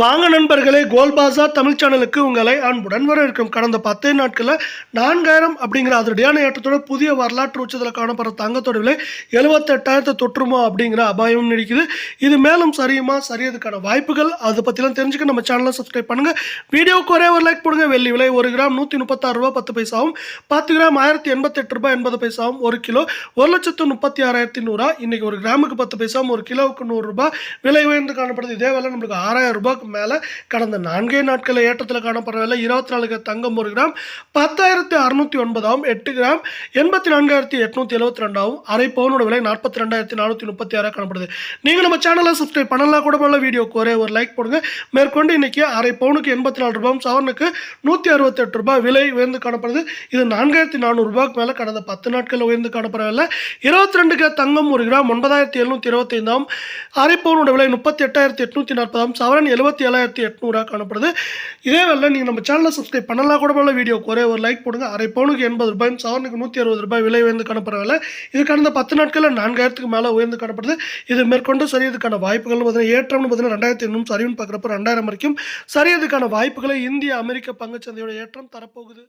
வாங்க நண்பர்களே கோல்பாசா தமிழ் சேனலுக்கு உங்களை அன்புடன் வரவேற்கும். கடந்த பத்தே நாட்களில் நான்காயிரம் அப்படிங்கிற அதிரடியான ஏற்றத்தோட புதிய வரலாற்று உச்சத்தில் காணப்படுற தங்கத்தோட விலை எழுபத்தெட்டாயிரத்தை தொற்றுமோ அப்படிங்கிற அபாயமும் நினைக்குது இது மேலும் சரியுமா சரியதுக்கான வாய்ப்புகள் அதை பற்றிலாம் தெரிஞ்சுக்க நம்ம சேனலை சப்ஸ்கிரைப் பண்ணுங்கள் வீடியோவுக்கு ஒரே ஒரு லைக் போடுங்க. வெள்ளி விலை ஒரு கிராம் நூற்றி முப்பத்தாறு ரூபா பத்து பைசாவும் பத்து கிராம் ஆயிரத்தி எண்பத்தெட்டு ரூபாய் எண்பது பைசாவும் ஒரு கிலோ ஒரு லட்சத்து முப்பத்தி ஆறாயிரத்தி நூறா. இன்றைக்கி ஒரு கிராமுக்கு பத்து பைசாவும் ஒரு கிலோவுக்கு நூறுரூபா விலை உயர்ந்து காணப்படுது. இதே வேலை நம்மளுக்கு ஆறாயிரம் ரூபாய்க்கு மேலே கடந்த நான்கே நாட்கள் ஏற்றத்தில் காணப்படவில்லை இருபத்தி நாலு தங்கம் ஒரு கிராம் பத்தாயிரத்தி அறுநூத்தி ஒன்பதாகவும் எட்டு கிராம் எண்பத்தி நான்காயிரத்தி எட்நூத்தி எழுபத்தி ரெண்டாவும் அரை பவுனோட விலை நாற்பத்தி ரெண்டாயிரத்தி நானூற்றி முப்பத்தி ஆறாக காணப்படுது. நீங்கள் நம்ம சேனலை சப்ஸ்கிரைப் பண்ணலாம் கூட போல வீடியோக்கு ஒரே ஒரு லைக் போடுங்க. மேற்கொண்டு இன்னைக்கு அரை பவுனுக்கு எண்பத்தி நாலு ரூபாயும் சவரனுக்கு நூற்றி அறுபத்தெட்டு ரூபாய் விலை உயர்ந்து காணப்படுது. இது நான்காயிரத்தி நானூறு ரூபாய்க்கு மேலே கடந்த பத்து நாட்களில் உயர்ந்து காணப்படவில்லை இருபத்தி ரெண்டு கிராம் தங்கம் ஒரு கிராம் ஒன்பதாயிரத்தி எழுநூற்றி இருபத்தைந்தாம் அரை பவுனோட விலை முப்பத்தி எட்டாயிரத்தி எட்நூற்றி நாற்பதாம் சவரன் எழுபத்தி ஏழாயிரத்தி எட்நூறுரூவா காணப்படுது. இதே வேலை நீங்கள் நம்ம சேனலை சப்ஸ்கிரைப் பண்ணலாம் கூட போல வீடியோக்கு ஒரே ஒரு லைக் போடுங்க. அரை பவுனுக்கு எண்பது ரூபாயும் சவனுக்கு நூற்றி அறுபது ரூபாய் விலை உயர்ந்து காணப்படுற வேலை இது கடந்த பத்து நாட்களில் நான்காயிரத்துக்கு மேலே உயர்ந்து காணப்படுது. இது மேற்கொண்டு சரியதுக்கான வாய்ப்புகள் பார்த்தீங்கன்னா ஏற்றம்னு பார்த்தீங்கன்னா ரெண்டாயிரத்தி எண்ணூறு சரிவுன்னு பார்க்குறப்ப ரெண்டாயிரம் வரைக்கும் சரியதுக்கான வாய்ப்புகளை இந்திய அமெரிக்க பங்குச்சந்தையோட ஏற்றம் தரப்போகுது.